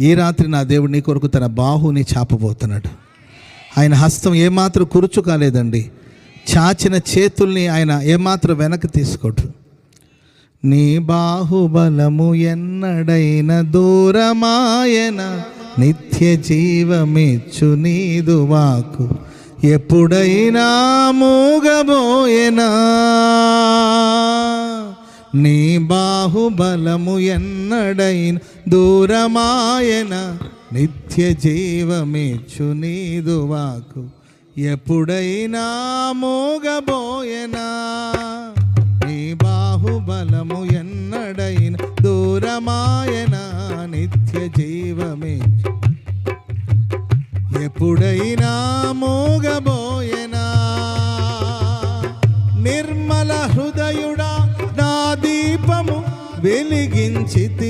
ఈ రాత్రి నా దేవుడు నీ కొరకు తన బాహుని చాపబోతున్నాడు? ఆయన హస్తం ఏమాత్రం కురుచు కాలేదండి. చాచిన చేతుల్ని ఆయన ఏమాత్రం వెనక్కి తీసుకోడు. నీ బాహుబలము ఎన్నడైన దూరమాయన నిత్య జీవమిచ్చు నీదు వాకు. ఎప్పుడైనా మూగబోయేనా? నీ బాహుబలము ఎన్నడైన దూరమాయన నిత్య జీవమిచ్చు నీదు వాకు. ఎప్పుడైనా మోగబోయనా? నీ బాహుబలము ఎన్నడైన దూరమాయన నిత్య జీవమే ఎప్పుడైనా మోగబోయనా? నిర్మల హృదయుడ దీపము వెలిగించితే.